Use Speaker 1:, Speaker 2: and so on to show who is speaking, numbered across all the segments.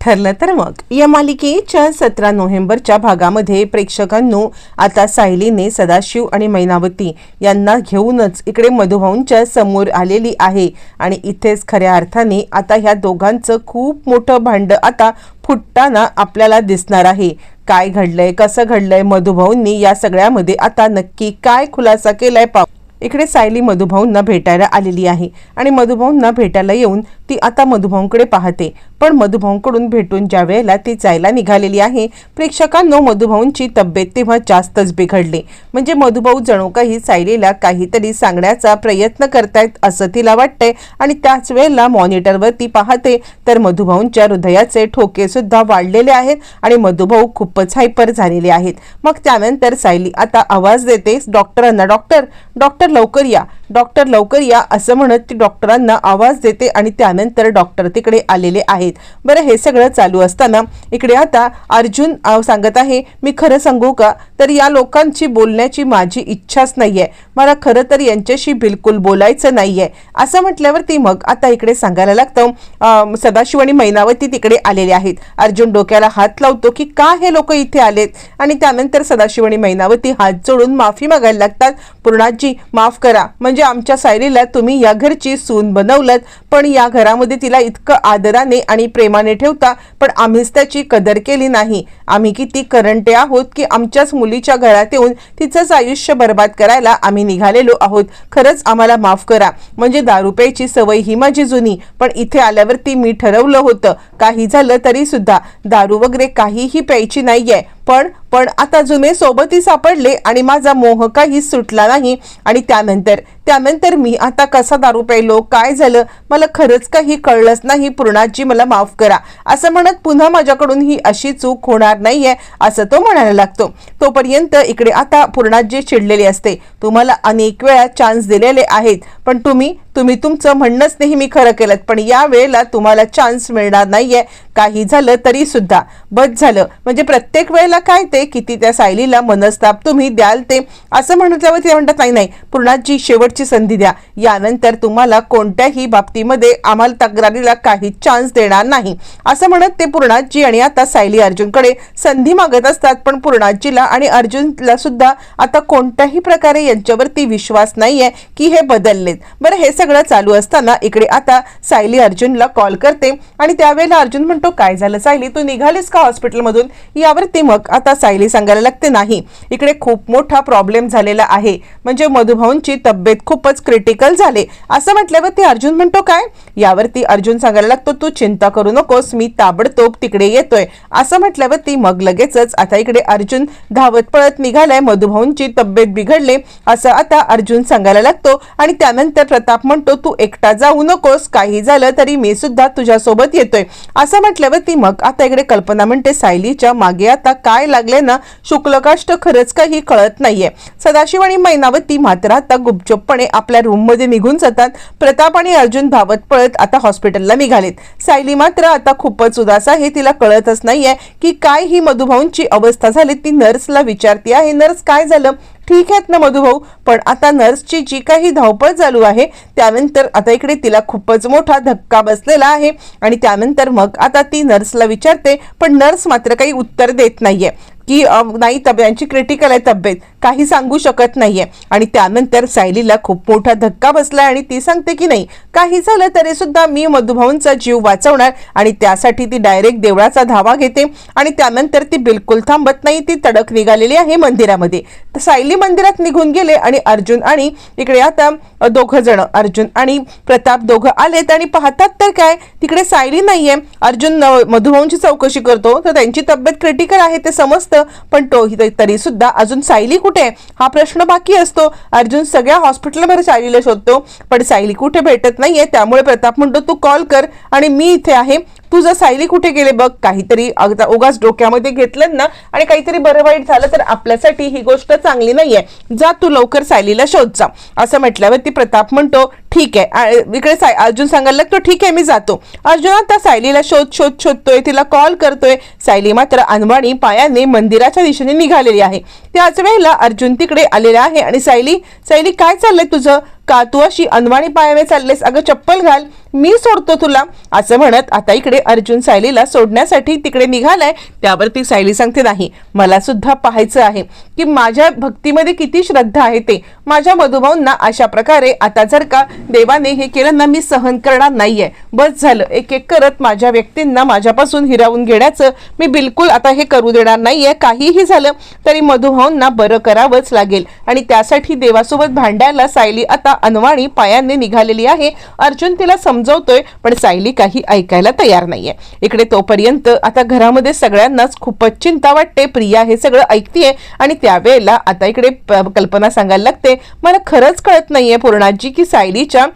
Speaker 1: ठरलं तर मग. या मालिकेच्या सतरा नोव्हेंबरच्या भागामध्ये प्रेक्षकांनो आता सायलीने सदाशिव आणि मैनावती यांना घेऊनच इकडे मधुभाऊंच्या समोर आलेली आहे. आणि इथेच खऱ्या अर्थाने आता ह्या दोघांचं खूप मोठं भांड आता फुटताना आपल्याला दिसणार आहे. काय घडलंय कसं घडलंय मधुभाऊंनी या सगळ्यामध्ये आता नक्की काय खुलासा केलाय पाहू. इकडे सायली मधुभाऊंना भेटायला आलेली आहे. आणि मधुभाऊंना भेटायला येऊन ती आता मधुभाऊंकडे पाहते. पण मधुभाऊंकडून भेटून ज्या वेळेला ती जायला निघालेली आहे प्रेक्षकांनो मधुभाऊंची तब्येत तेव्हा जास्तच बिघडली. म्हणजे मधुभाऊ जणू काही सायलीला काहीतरी सांगण्याचा प्रयत्न करतायत असं तिला वाटतंय आणि त्याच वेळेला मॉनिटरवर ती पाहते. तर मधुभाऊंच्या हृदयाचे ठोके सुद्धा वाढलेले आहेत आणि मधुभाऊ खूपच हायपर झालेले आहेत. मग त्यानंतर सायली आता आवाज देते डॉक्टरांना डॉक्टर डॉक्टर लवकर या. डॉक्टर लवकर या असं म्हणत ती डॉक्टरांना आवाज देते आणि त्यानंतर डॉक्टर तिकडे आलेले आहेत. बरं हे सगळं चालू असताना इकडे आता अर्जुन सांगत आहे मी खरं सांगू का? तर या लोकांची बोलण्याची माझी इच्छाच नाहीये. मला खरं तर यांच्याशी बिलकुल बोलायचं नाहीये. असं म्हटल्यावरती मग आता इकडे सांगायला लागतं सदाशिव आणि मैनावती तिकडे आलेले आहेत. अर्जुन डोक्याला हात लावतो की का हे लोक इथे आलेत? आणि त्यानंतर सदाशिव आणि मैनावती हात जोडून माफी मागायला लागतात. पूर्णाजी माफ करा. म्हणजे म्हणजे आमच्या सायलीला तुम्ही या घरची सून बनवलं पण या घरामध्ये तिला इतकं आदराने आणि प्रेमाने ठेवता पण आम्हीच त्याची कदर केली नाही. आम्ही किती करंटे आहोत की आमच्याच मुलीच्या घरात येऊन तिचंच आयुष्य बर्बाद करायला आम्ही निघालेलो आहोत. खरंच आम्हाला माफ करा. म्हणजे दारू प्यायची सवय ही माझी जुनी पण इथे आल्यावरती मी ठरवलं होतं. काही झालं तरी सुद्धा दारू वगैरे काहीही प्यायची नाहीये. पण पण आता जुने सोबती सापडले आणि माझा मोह काही सुटला नाही. आणि त्यानंतर त्यानंतर मी आता कसा दारू प्यायलो काय झालं मला खरंच काही कळलंच नाही. पूर्णाजी मला माफ करा. असं म्हणत पुन्हा माझ्याकडून ही अशी चूक होणार नाहीये असं तो म्हणायला लागतो. तोपर्यंत इकडे आता पूर्णाजी चिडलेली असते. तुम्हाला अनेक वेळा चान्स दिलेले आहेत पण तुम्ही तुम्ही तुमचं म्हणणंच नेहमी खरं केलं पण या वेळेला तुम्हाला चान्स मिळणार नाहीये. काही झालं तरी सुद्धा. बस झालं. म्हणजे प्रत्येक वेळेला काय ते किती त्या सायलीला मनस्ताप तुम्ही द्याल ते? असं म्हटल्यावर ते म्हणतात नाही नाही पूर्णाची शेवटची संधी द्या. यानंतर तुम्हाला कोणत्याही बाबतीमध्ये आम्हाला तक्रारीला काही चान्स देणार नाही. असं म्हणत ते पूर्णाजी आणि आता सायली अर्जुनकडे संधी मागत असतात. पण पूर्णाजीला आणि अर्जुनला सुद्धा आता कोणत्याही प्रकारे यांच्यावरती विश्वास नाहीये की हे बदललेत. बरं हे सगळं चालू असताना इकडे आता सायली अर्जुनला कॉल करते आणि त्यावेळेला अर्जुन म्हणतो काय झालं सायली? तू निघालीस का हॉस्पिटलमधून यावरती मग आता सायली सांगायला लागते नाही इकडे खूप मोठा प्रॉब्लेम झालेला आहे. म्हणजे मधुभाऊंची तब्येत खूपच क्रिटिकल झाले. असं म्हटल्यावरती अर्जुन म्हणतो काय? यावरती अर्जुन सांगायला लागतो तू चिंता करू नकोस मी ताबडतोब तिकडे येतोय. असं म्हटल्यावरती मग लगेचच आता इकडे अर्जुन धावत पळत निघालाय मधुभाऊंची तब्येत बिघडले. असं आता अर्जुन सांगायला लागतो आणि त्यानंतर प्रताप म्हणतो तू एकटा जाऊ नकोस काही झालं तरी मी सुद्धा तुझ्यासोबत येतोय. असं म्हटल्यावरती मग आता इकडे कल्पना म्हणते सायलीच्या मागे आता काय लागले ना शुक्लकाष्ट खरंच काही कळत नाहीये. सदाशिव आणि मैनावती मात्र आता गुपचुपपणे आपल्या रूममध्ये निघून जातात. प्रताप आणि अर्जुन धावत पळत आता हॉस्पिटलला निघालेत. सायली मात्र आता खूपच उदास आहे तिला कळतच नाहीये की काय ही मधुभाऊंची अवस्था झाली ती नर्सला विचारते आहे नर्स काय झालं? ठीक आहेत ना मधुभाऊ? पण आता नर्सची जी काही धावपळ चालू आहे त्यानंतर आता इकडे तिला खूपच मोठा धक्का बसलेला आहे. आणि त्यानंतर मग आता ती नर्सला विचारते पण नर्स मात्र काही उत्तर देत नाहीये. की नाही नाही तब्यांची क्रिटिकल आहे तब्येत. काही सांगू शकत नाहीये. आणि त्यानंतर सायलीला खूप मोठा धक्का बसलाय आणि ती सांगते की नाही काही झालं तरी सुद्धा मी मधुभाऊंचा जीव वाचवणार आणि त्यासाठी ती डायरेक्ट देवळाचा धावा घेते आणि त्यानंतर ती बिलकुल थांबत नाही ती तडक निघालेली आहे मंदिरामध्ये. तर सायली मंदिरात निघून गेले आणि अर्जुन आणि इकडे आता दोघं जण अर्जुन आणि प्रताप दोघं आलेत आणि पाहतात तर काय तिकडे सायली नाहीये. अर्जुन मधुभाऊंची चौकशी करतो तर त्यांची तब्येत क्रिटिकल आहे ते समजतं पण तो तरी सुद्धा अजून सायली कुठे? हा प्रश्न बाकी असतो. अर्जुन सगळ्या हॉस्पिटलवर सायलीला शोधतो. पण सायली कुठे भेटत नाहीये? त्यामुळे प्रताप म्हणतो तू कॉल कर आणि मी इथे आहे. तुझं सायली कुठे गेले बघ? काहीतरी अगदा उगाच डोक्यामध्ये घेतलं ना आणि काहीतरी बरं वाईट झालं तर आपल्यासाठी ही गोष्ट चांगली नाहीये. जा तू लवकर सायलीला शोध जा. असं म्हटल्यावरती प्रताप म्हणतो ठीक आहे. इकडे साय अर्जुन सांगायला लागतो ठीक आहे मी जातो. अर्जुन आता सायलीला शोध शोध शोधतोय तिला कॉल करतोय. सायली मात्र अनवाणी पायाने मंदिराच्या दिशेने निघालेली आहे. त्याच वेळेला अर्जुन तिकडे आलेला आहे आणि सायली सायली काय चाललंय तुझं? का तू अशी अनवाणी पायाने चाललेस अगं चप्पल घाल मी सोडतो तुला. असं म्हणत आता इकडे अर्जुन सायलीला सोडण्यासाठी तिकडे निघालाय. त्यावरती सायली सांगते नाही मला सुद्धा पाहायचं आहे की माझ्या भक्तीमध्ये किती श्रद्धा आहे ते. माझ्या मधुभाऊंना अशा प्रकारे आता जर का देवाने हे केलं ना मी सहन करणार नाहीये. बस झालं. एक एक करत माझ्या व्यक्तींना माझ्यापासून हिरावून घेण्याचं मी बिलकुल आता हे करू देणार नाहीये. काहीही झालं तरी मधुभाऊंना बरं करावंच लागेल. आणि त्यासाठी देवासोबत भांडायला सायली आता अनवाणी पायांनी निघालेली आहे. अर्जुन तिला समजवतोय पण सायली काही ऐकायला तयार नाहीये. इकडे तोपर्यंत आता घरामध्ये सगळ्यांनाच खूपच चिंता वाटते. प्रिया हे सगळं ऐकतीये आणि त्यावेळेला आता इकडे प- कल्पना सांगायला लागते. मला खरंच कळत नाहीये पूर्णाजी की सायलीच्या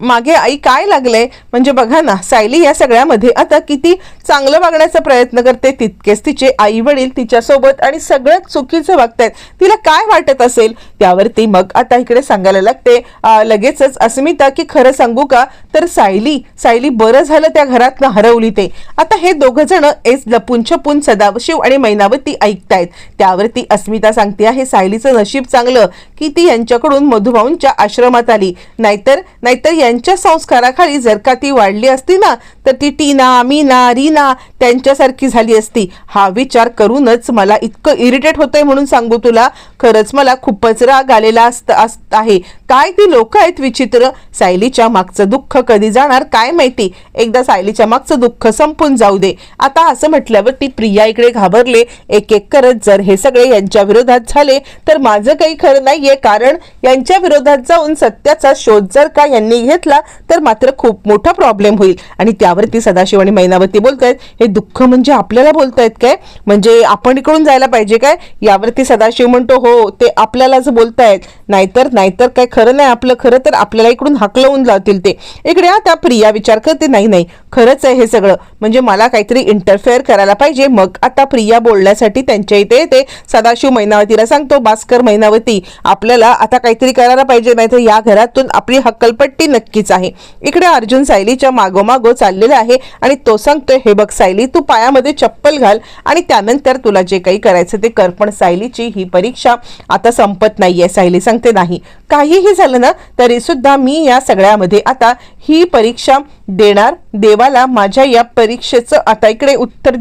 Speaker 1: मागे आई काय लागलंय म्हणजे बघा ना सायली या सगळ्यामध्ये आता किती चांगलं वागण्याचा प्रयत्न करते. तितकेच तिचे आई वडील तिच्यासोबत आणि सगळं चुकीचं वागतायत. तिला काय वाटत असेल? त्यावरती मग आता इकडे सांगायला लागते. लगेचच अस्मिता की खरं सांगू का? तर सायली सायली बरं झालं त्या घरातनं हरवली ते. आता हे दोघं जण एस लपून छपून सदाशिव आणि मैनावती ऐकतायत. त्यावरती अस्मिता सांगते आहे सायलीचं नशीब चांगलं की ती यांच्याकडून मधुभाऊंच्या आश्रमात आली. नाहीतर नाहीतर त्यांच्या संस्काराखाली जर का ती वाढली असती ना तर ती टीना मीना रीना त्यांच्यासारखी झाली असती. हा विचार करूनच मला इतकं इरिटेट होतंय म्हणून सांगू तुला. खरंच मला खूपच राग आलेला असत असत आहे. काय ती लोक आहेत विचित्र? सायलीच्या मागचं दुःख कधी जाणार? काय माहिती? एकदा सायलीच्या मागचं दुःख संपून जाऊ दे. आता असं म्हटल्यावर ती प्रिया इकडे घाबरले. एक एक करत जर हे सगळे यांच्या विरोधात झाले तर माझं काही खरं नाहीये. कारण यांच्या विरोधात जाऊन सत्याचा शोध जर का यांनी घेतला तर मात्र खूप मोठा प्रॉब्लेम होईल. आणि त्यावरती सदाशिव आणि मैनावती बोलतायत हे दुःख म्हणजे आपल्याला बोलतायत काय? म्हणजे आपण इकडून जायला पाहिजे काय? यावरती सदाशिव म्हणतो हो ते आपल्यालाच बोलतायत. नाहीतर नाहीतर काय खरं नाही आपलं खरं तर आपल्याला इकडून हकलवून लावतील ते. इकडे आता प्रिया विचार करते नाही नाही खरंच आहे हे सगळं. म्हणजे मला काहीतरी इंटरफेअर करायला पाहिजे. मग आता प्रिया बोलण्यासाठी त्यांच्या इथे येते. सदाशिव मैनावतीला सांगतो भास्कर मैनावती आपल्याला आता काहीतरी करायला पाहिजे नाही तर या घरातून आपली हक्कलपट्टी नक्कीच आहे. इकडे अर्जुन सायलीच्या मागोमागो चाललेला आहे आणि तो सांगतोय हे बघ सायली तू पायामध्ये चप्पल घाल आणि त्यानंतर तुला जे काही करायचं ते कर. पण सायलीची ही परीक्षा आता संपत नाहीये. सायली सांगते नाही काहीही झालं ना तरी सुद्धा मी या सगळ्यामध्ये आता ही परीक्षा देणार. देवाला माझ्या या परीक्षेचं आता इकडे उत्तर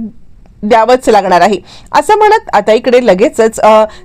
Speaker 1: द्यावंच लागणार आहे. असं म्हणत आता इकडे लगेचच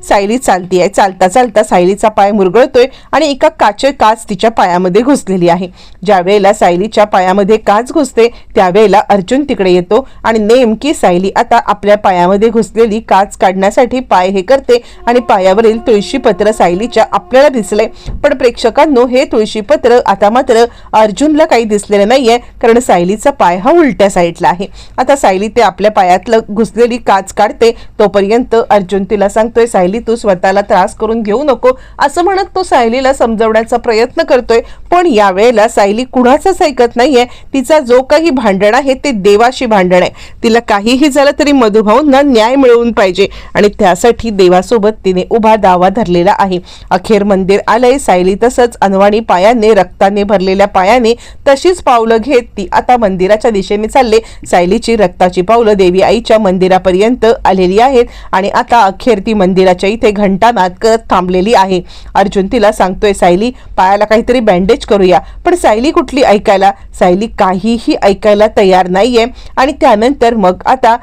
Speaker 1: सायली चालती आहे चालता चालता सायलीचा पाय मुरगळतोय आणि एका काचे काच तिच्या पायामध्ये घुसलेली आहे. ज्या वेळेला सायलीच्या पायामध्ये काच घुसते त्यावेळेला अर्जुन तिकडे येतो आणि नेमकी सायली आता आपल्या पायामध्ये घुसलेली काच काढण्यासाठी पाय हे करते आणि पायावरील तुळशीपत्र सायलीच्या आपल्याला दिसले पण प्रेक्षकांनो हे तुळशीपत्र आता मात्र अर्जुनला काही दिसलेलं नाहीये कारण सायलीचा पाय हा उलट्या साईडला आहे. आता सायली ते आपल्या पायातलं घुसलेली काच काढते तोपर्यंत अर्जुन तिला सांगतोय सायली तू स्वतःला त्रास करून घेऊ नको. असं म्हणत तो सायलीला समजवण्याचा प्रयत्न करतोय. पण यावेळेला सायली कुणाचंच ऐकत नाहीये. तिचा जो काही भांडण आहे ते देवाशी भांडण आहे. तिला काहीही झालं तरी मधुभाऊंना न्याय मिळवून पाहिजे. आणि त्यासाठी देवासोबत तिने उभा दावा धरलेला आहे. अखेर मंदिर आलंय सायली तसंच अनवाणी पायाने रक्ताने भरलेल्या पायाने तशीच पावलं घेत ती आता मंदिराच्या दिशेने चालले. सायलीची रक्ताची पावलं देवी आईच्या मंदिरापर्यंत आलेली आहेत आणि आता अखेर ती मंदिराच्या इथे घंटानाद करत थांबलेली आहे. अर्जुन तिला सांगतोय सायली पायाला काहीतरी बँडेज करूया. पण सायली कुठली ऐकायला? सायली काहीही ऐकायला तयार नाहीये. आणि त्यानंतर मग आता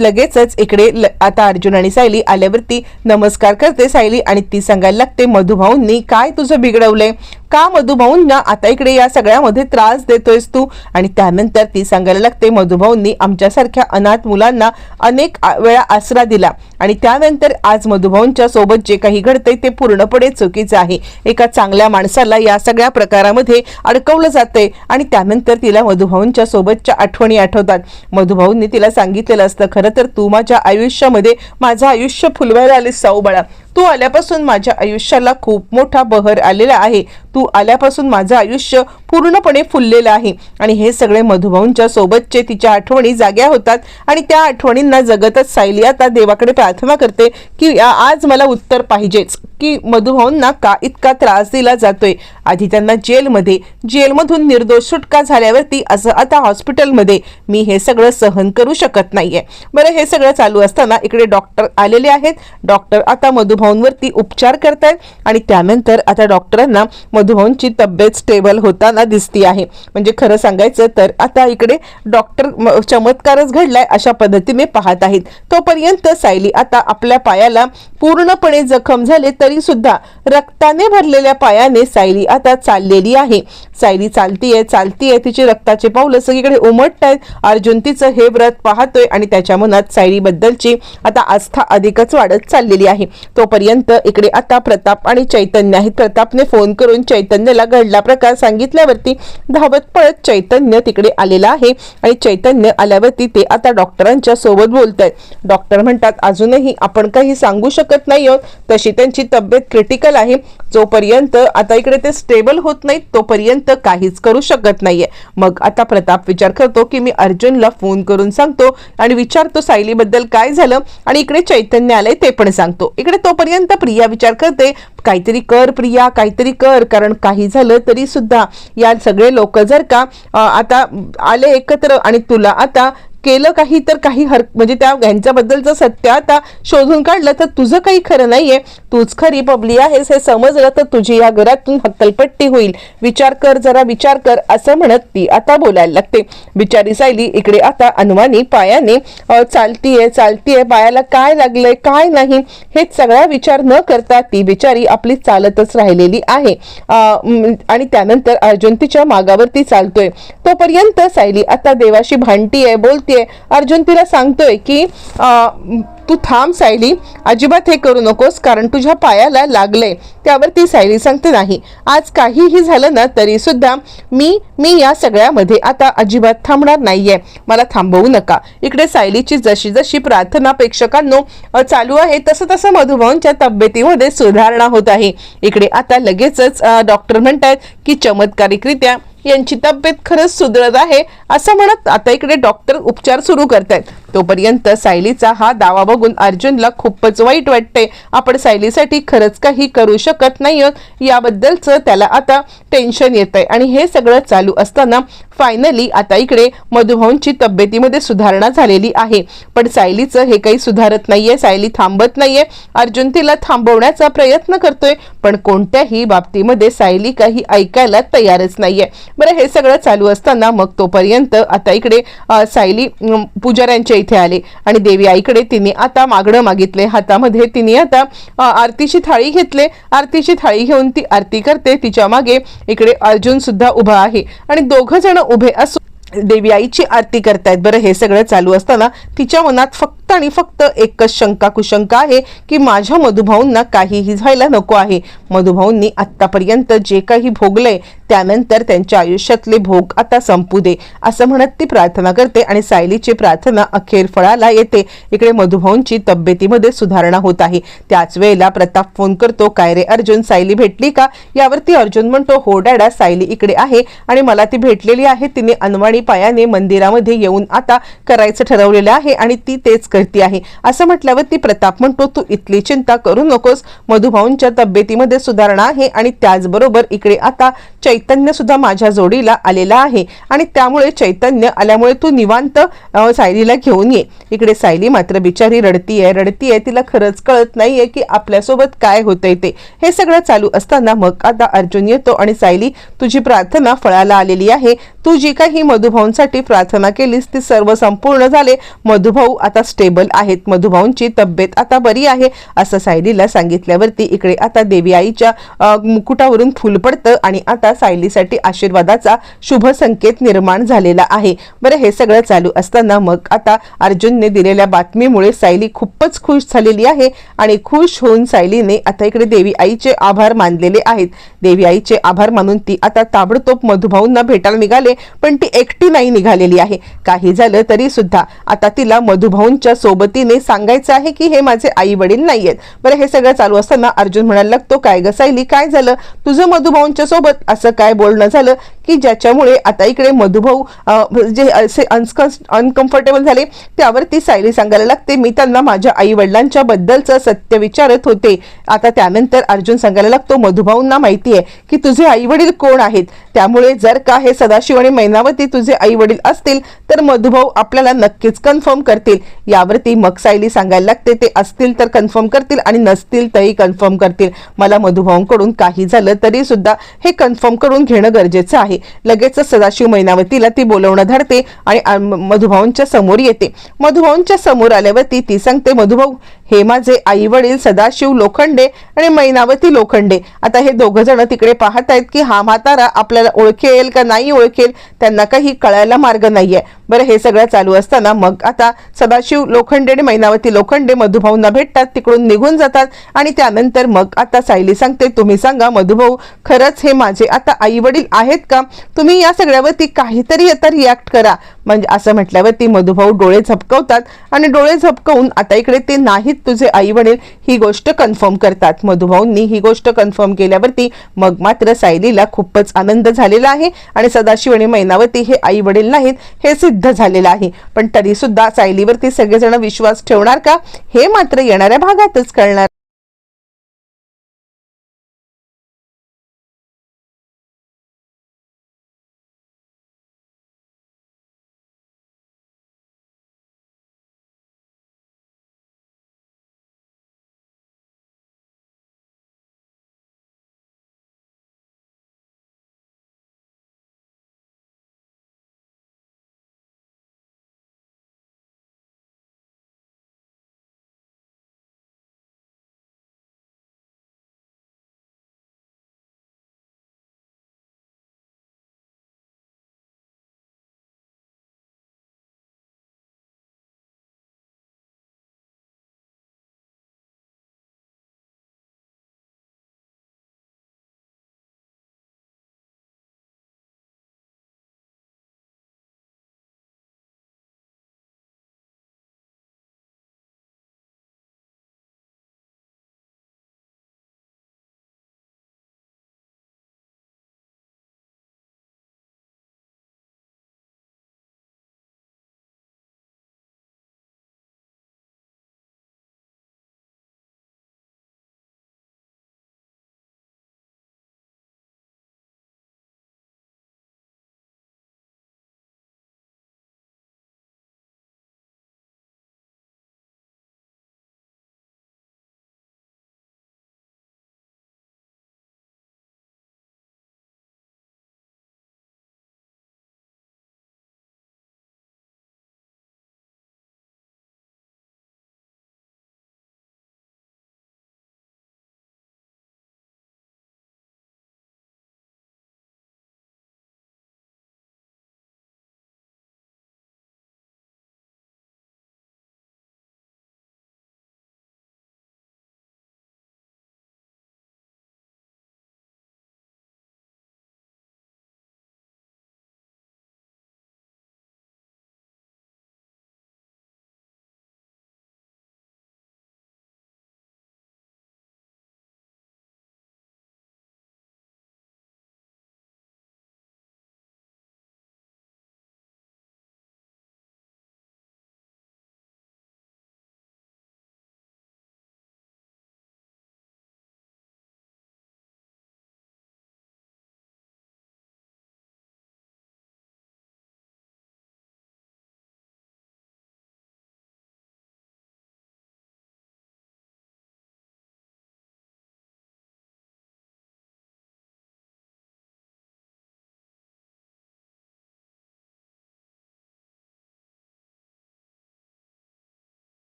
Speaker 1: लगेचच इकडे ल- आता अर्जुन आणि सायली आल्यावरती नमस्कार करते सायली आणि ती सांगायला लागते मधुभाऊंनी काय तुझं बिघडवलंय? का मधुभाऊंना आता इकडे या सगळ्यामध्ये त्रास देतोयस तू? आणि त्यानंतर ती सांगायला लागते मधुभाऊंनी आमच्यासारख्या अनाथ मुलांना अनेक आ- वेळा आसरा दिला. आणि त्यानंतर आज मधुभाऊंच्या सोबत जे काही घडतंय ते पूर्णपणे चुकीचं आहे. एका चांगल्या माणसाला या सगळ्या प्रकारामध्ये अडकवलं जातंय. आणि त्यानंतर तिला मधुभाऊंच्या सोबतच्या आठवणी आठवतात. मधुभाऊंनी तिला सांगितलेलं असतं खरं तर तू माझ्या आयुष्यामध्ये माझं आयुष्य फुलवायला आलीस साऊबाळा. तू आल्यापासून माझ्या आयुष्याला खूप मोठा बहर आलेला आहे. तू आल्यापासून माझं आयुष्य पूर्णपणे फुललेलं आहे. आणि हे सगळे मधुभाऊंच्या सोबतचे तिच्या आठवणी जाग्या होतात. आणि त्या आठवणींना जगतच सायली आता देवाकडे प्रार्थना करते की आज मला उत्तर पाहिजेच. की मधुभाऊंना का इतका त्रास दिला जातोय? आधी त्यांना जेलमध्ये जेलमधून निर्दोष सुटका झाल्यावरती असं आता हॉस्पिटलमध्ये. मी हे सगळं सहन करू शकत नाहीये. बरं हे सगळं चालू असताना इकडे डॉक्टर आलेले आहेत. डॉक्टर आता मधुभाऊंवरती उपचार करतायत आणि त्यानंतर आता डॉक्टरांना मधुभाऊंची तब्येत स्टेबल होताना दिसती आहे. म्हणजे खरं सांगायचं तर आता इकडे डॉक्टर म- चमत्कारच घडलाय अशा पद्धतीने पाहत आहेत. तोपर्यंत सायली आता आपल्या पायाला पूर्णपणे जखम झाले तर तरी सुद्धा रक्ताने भरलेल्या पायाने सायली आता चाललेली आहे. सायली चालतीये चालतीये. तिचे रक्ताचे पावलं सगळीकडे उमटत आहेत अर्जुन तिचं हे व्रत पाहतोय आणि त्याच्या मनात सायलीबद्दलची आता आस्था अधिकच वाढत चाललेली आहे. तोपर्यंत इकडे आता प्रताप आणि चैतन्य आहेत. प्रतापने फोन करून चैतन्यला घडला प्रकार सांगितल्यावरती धावत पळत चैतन्य तिकडे आलेला आहे आणि चैतन्य आल्यावरती ते आता डॉक्टरांच्या सोबत बोलत आहेत डॉक्टर म्हणतात अजूनही आपण काही सांगू शकत नाही आहोत. तशी त्यांची तब्येत क्रिटिकल आहे. जोपर्यंत आता इकडे ते स्टेबल होत नाहीत तोपर्यंत काहीच करू शकत नाहीये. मग आता प्रताप विचार करतो की मी अर्जुनला फोन करून सांगतो आणि विचारतो सायलीबद्दल काय झालं आणि इकडे चैतन्य आलंय ते पण सांगतो. इकडे तोपर्यंत प्रिया विचार करते काहीतरी कर प्रिया काहीतरी कर कारण काही झालं तरी सुद्धा. या सगळे लोक जर का आता आले एकत्र आणि तुला आता केलं काही तर काही हर म्हणजे त्या यांच्याबद्दलचं सत्य आता शोधून काढलं तर तुझं काही खरं नाहीये. तूच खरी पबली आहेस हे समजलं तर तुझी या घरातून हक्कलपट्टी होईल. विचार कर जरा विचार कर असं म्हणत ती आता बोलायला लागते. बिचारी सायली इकडे आता अनुमानी पायाने चालतीये चालतीये पायाला काय लागलंय काय नाही हे सगळा विचार न करता ती बिचारी आपली चालतच राहिलेली आहे. आणि त्यानंतर अर्जुन तिच्या मागावरती चालतोय. तोपर्यंत सायली आता देवाशी भांडतीये बोलतीये. अर्जुन तिला सांगतोय की तू थांब सायली अजिबात हे करू नकोस कारण तुझ्या पायाला लागलंय. त्यावर ती सायली सांगते नाही. आज काहीही झालं ना तरी सुद्धा मी मी या सगळ्यामध्ये आता अजिबात थांबणार नाहीये. मला थांबवू नका. इकडे सायलीची जशी जशी प्रार्थना प्रेक्षकांनो चालू आहे तसं तसं मधुभाऊंच्या तब्येतीमध्ये सुधारणा होत आहे. इकडे आता लगेचच डॉक्टर म्हणतायत की चमत्कारिकरित्या यांची तब्येत खरंच सुधरत आहे असं म्हणत आता इकडे डॉक्टर उपचार सुरू करतायत. तोपर्यंत सायलीचा हा दावा बघून अर्जुनला खूपच वाईट वाटते. आपण सायलीसाठी खरंच काही करू शकत नाही याबद्दलचं त्याला आता टेन्शन येत आहे आणि हे सगळं चालू असताना फायनली आता इकडे मधुभाऊंची तब्येतीमध्ये सुधारणा झालेली आहे. पण सायलीचं हे काही सुधारत नाहीये. सायली थांबत नाहीये. अर्जुन तिला थांबवण्याचा प्रयत्न करतोय. पण कोणत्याही बाबतीमध्ये सायली काही ऐकायला तयारच नाहीये. बरं हे सगळं चालू असताना मग तोपर्यंत आता इकडे सायली पुजाऱ्यांच्या इथे आले. आणि देवी आईकडे तिने आता मागणं मागितले. हातामध्ये तिने आता आरतीची थाळी घेतले. आरतीची थाळी घेऊन ती आरती करते. तिच्यामागे इकडे अर्जुन सुद्धा उभा आहे. आणि दोघं जण उभे असून देवी आईची आरती करतायत. बरं हे सगळं चालू असताना तिच्या मनात फक्त आणि फक्त एकच शंका कुशंका आहे की माझ्या मधुभाऊंना काहीही व्हायला नको आहे. मधुभाऊंनी आत्तापर्यंत जे काही भोगलंय त्यानंतर त्यांच्या आयुष्यातले भोग आता संपू दे असं म्हणत ती प्रार्थना करते आणि सायलीची प्रार्थना अखेर फळाला येते. इकडे मधुभाऊंची तब्येतीमध्ये सुधारणा होत आहे. त्याच वेळेला प्रताप फोन करतो काय रे अर्जुन सायली भेटली का? यावरती अर्जुन म्हणतो हो डॅडा सायली इकडे आहे आणि मला ती भेटलेली आहे. तिने अनवाणी पायाने मंदिरामध्ये येऊन आता करायचं ठरवलेलं आहे आणि ती तेच करते आहे. असं म्हटल्यावर ती प्रताप म्हणतो तू इथली चिंता करू नकोस. मधुभाऊंच्या तब्येतीमध्ये सुधारणा आहे आणि त्याचबरोबर इकडे आता चैतन्य सुद्धा माझ्या जोडीला आलेला आहे आणि त्यामुळे चैतन्य आल्यामुळे तू निवांत सायलीला घेऊन ये. इकडे सायली मात्र बिचारी रडती आहे रडती आहे तिला खरंच कळत नाहीये की आपल्यासोबत काय होतंय ते. हे सगळं चालू असताना मग आता अर्जुन येतो आणि सायली तुझी प्रार्थना फळाला आलेली आहे. तू जी काही मधुभाऊंसाठी प्रार्थना केलीस ती सर्व संपूर्ण झाले. मधुभाऊ आता स्टेबल आहेत. मधुभाऊंची तब्येत आता बरी आहे असं सायलीला सांगितल्यावरती इकडे आता देवी आईच्या मुकुटावरून फुल पडतं आणि आता सायलीसाठी आशीर्वादाचा शुभ संकेत निर्माण झालेला आहे. बरं हे सगळं चालू असताना मग आता अर्जुनने दिलेल्या बातमीमुळे सायली खूपच खुश झालेली आहे आणि खुश होऊन सायलीने आता इकडे देवी आईचे आभार मानलेले आहेत. देवी आईचे आभार मानून ती आता ताबडतोब मधुभाऊंना भेटायला निघाले पण ती एकटी नाही निघालेली आहे. काही झालं तरी सुद्धा आता तिला मधुभाऊंच्या सोबतीने सांगायचं आहे की हे माझे आई वडील नाहीयेत. बरं हे सगळं चालू असताना अर्जुन म्हणायला लागतो काय ग काय झालं? तुझं मधुभाऊंच्या सोबत असं काय बोलणं झालं? की ज्याच्यामुळे आता इकडे मधुभाऊ जे असे अनकम्फर्टेबल झाले त्यावरती सायली सांगायला लागते. मी त्यांना माझ्या आई वडिलांच्या बद्दलचं सत्य विचारत होते. आता त्यानंतर अर्जुन सांगायला लागतो मधुभाऊंना माहिती आहे की तुझे आई वडील कोण आहेत? त्यामुळे जर का हे सदाशिव आणि मैनावती तुझे आई वडील असतील तर मधुभाऊ आपल्याला नक्कीच कन्फर्म करतील. यावरती मग सायली सांगायला लागते ते असतील तर कन्फर्म करतील आणि नसतील तरी कन्फर्म करतील. मला मधुभाऊंकडून काही झालं तरी सुद्धा हे कन्फर्म करून घेणं गरजेचं आहे. लगेचच सदाशिव मैनावतीला ती बोलवणं धरते आणि मधुभाऊंच्या समोर येते. मधुभाऊंच्या समोर आल्यावरती ती सांगते मधुभाऊ हे माझे आई वडील सदाशिव लोखंडे आणि मैनावती लोखंडे. आता हे दोघ जण तिकडे पाहत आहेत की हा म्हातारा आपल्याला ओळखेल का नाही ओळखेल त्यांना काही कळायला मार्ग नाहीये. बरं हे सगळं चालू असताना मग आता सदाशिव लोखंडे आणि मैनावती लोखंडे मधुभाऊंना भेटतात तिकडून निघून जातात आणि त्यानंतर मग आता सायली सांगते तुम्ही सांगा मधुभाऊ खरंच हे माझे आता आई वडील आहेत का? तुम्ही या सगळ्यावरती काहीतरी आता रिॲक्ट करा. म्हणजे असं म्हटल्यावरती मधुभाऊ डोळे झपकवतात आणि डोळे झपकवून आता इकडे ते नाहीत तुझे आई वडील ही गोष्ट कन्फर्म करतात. मधुभाऊंनी ही गोष्ट कन्फर्म केल्यावरती मग मात्र सायलीला खूपच आनंद झालेला आहे आणि सदाशिव आणि मैनावती हे आई वडील नाहीत हे सिद्ध झालेलं आहे. पण तरी सुद्धा सायलीवरती सगळेजण विश्वास ठेवणार का? हे मात्र येणाऱ्या भागातच कळणार.